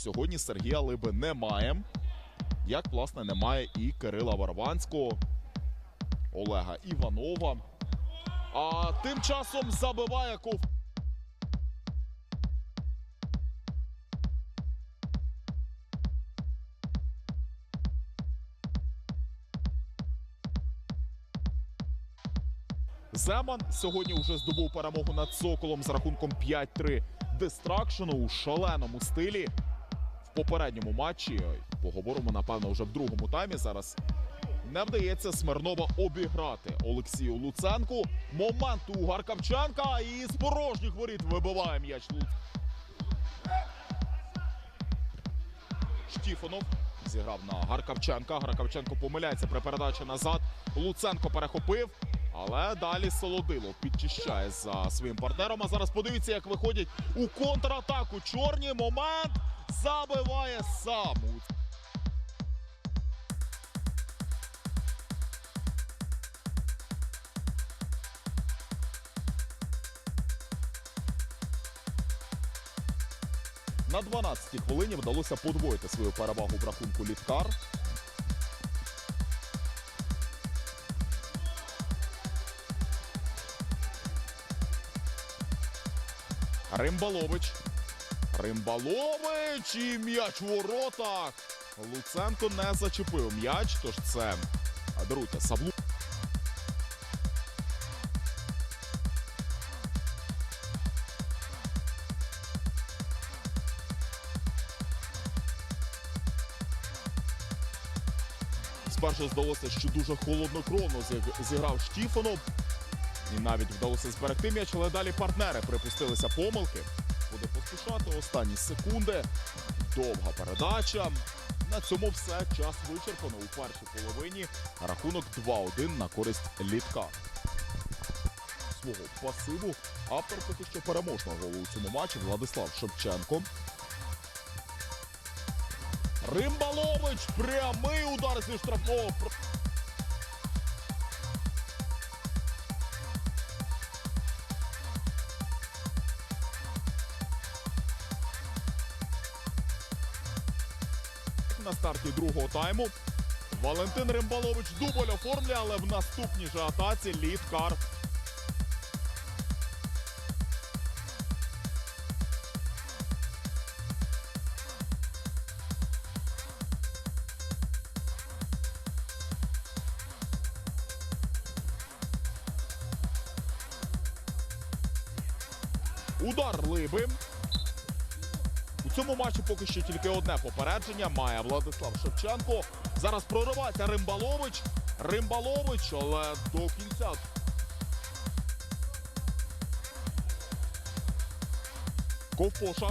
Сьогодні Сергія Либи немає. Як, власне, немає і Кирила Варванського, Олега Іванова. А тим часом забиває ков. Земан сьогодні вже здобув перемогу над Соколом з рахунком 5-3. Дистракшену у шаленому стилі в попередньому матчі. Поговоримо, напевно, вже в другому таймі. Зараз не вдається Смирнова обіграти Олексію Луценку. Момент у Гаркавченка і з порожніх воріт вибиває м'яч Штіфонов зіграв на Гаркавченка. Гаркавченко помиляється при передачі назад. Луценко перехопив. Але далі Солодило підчищає за своїм партнером. А зараз подивіться, як виходять у контратаку. Чорні момент забиває сам. На 12-й хвилині вдалося подвоїти свою перевагу в рахунку Літкар. Римбалович. Римбалович і м'яч в воротах. Луценко не зачепив м'яч, тож це Друтя Саблу. Спершу здалося, що дуже холоднокровно зіграв Штіфанов. І навіть вдалося зберегти м'яч, але далі партнери припустилися помилки. Буде поспішати останні секунди. Довга передача. На цьому все. Час вичерпано у першій половині. Рахунок 2-1 на користь літка. Свого пасиву автор поки що переможного голу у цьому матчі Владислав Шевченко. Римбалович прямий удар зі штрафного. На старті другого тайму. Валентин Римбалович дубль оформлює, але в наступній же атаці лідкар. Удар Либи. У цьому матчі поки що тільки одне попередження має Владислав Шевченко. Зараз проривається Римбалович. Римбалович, але до кінця. Ковпоша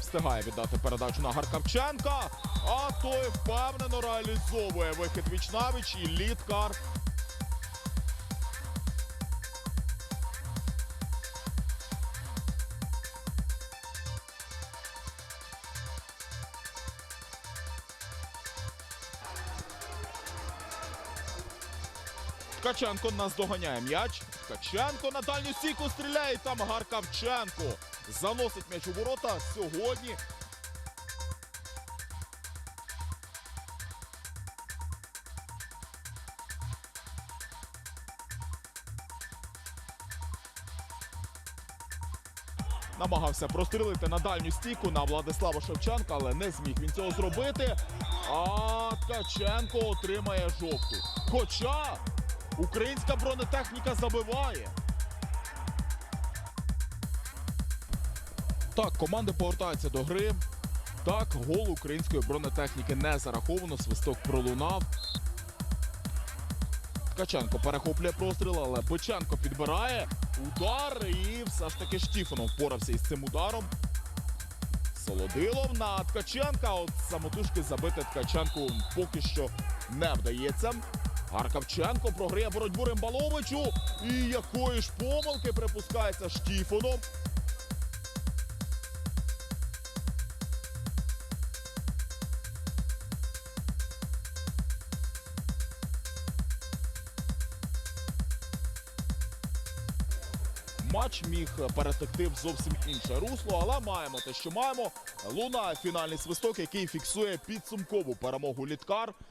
встигає віддати передачу на Гаркавченка. А той впевнено реалізовує вихід Вічнавич і лідкар. Ткаченко наздоганяє м'яч. Ткаченко на дальню стійку стріляє. Там Гаркавченко заносить м'яч у ворота сьогодні. Намагався прострілити на дальню стійку на Владислава Шевченка, але не зміг він цього зробити. А Ткаченко отримає жовту. Хоча українська бронетехніка забиває. Так, команди повертаються до гри. Так, гол української бронетехніки не зараховано. Свисток пролунав. Ткаченко перехоплює простріл, але Биченко підбирає. Удар і все ж таки Штіфанов впорався із цим ударом. Солодилов на Ткаченка. От самотужки забити Ткаченку поки що не вдається. Гаркавченко програє боротьбу Римбаловичу. І якої ж помилки припускається Штіфонов. Матч міг перетекти в зовсім інше русло, але маємо те, що маємо. Лунає фінальний свисток, який фіксує підсумкову перемогу Літкар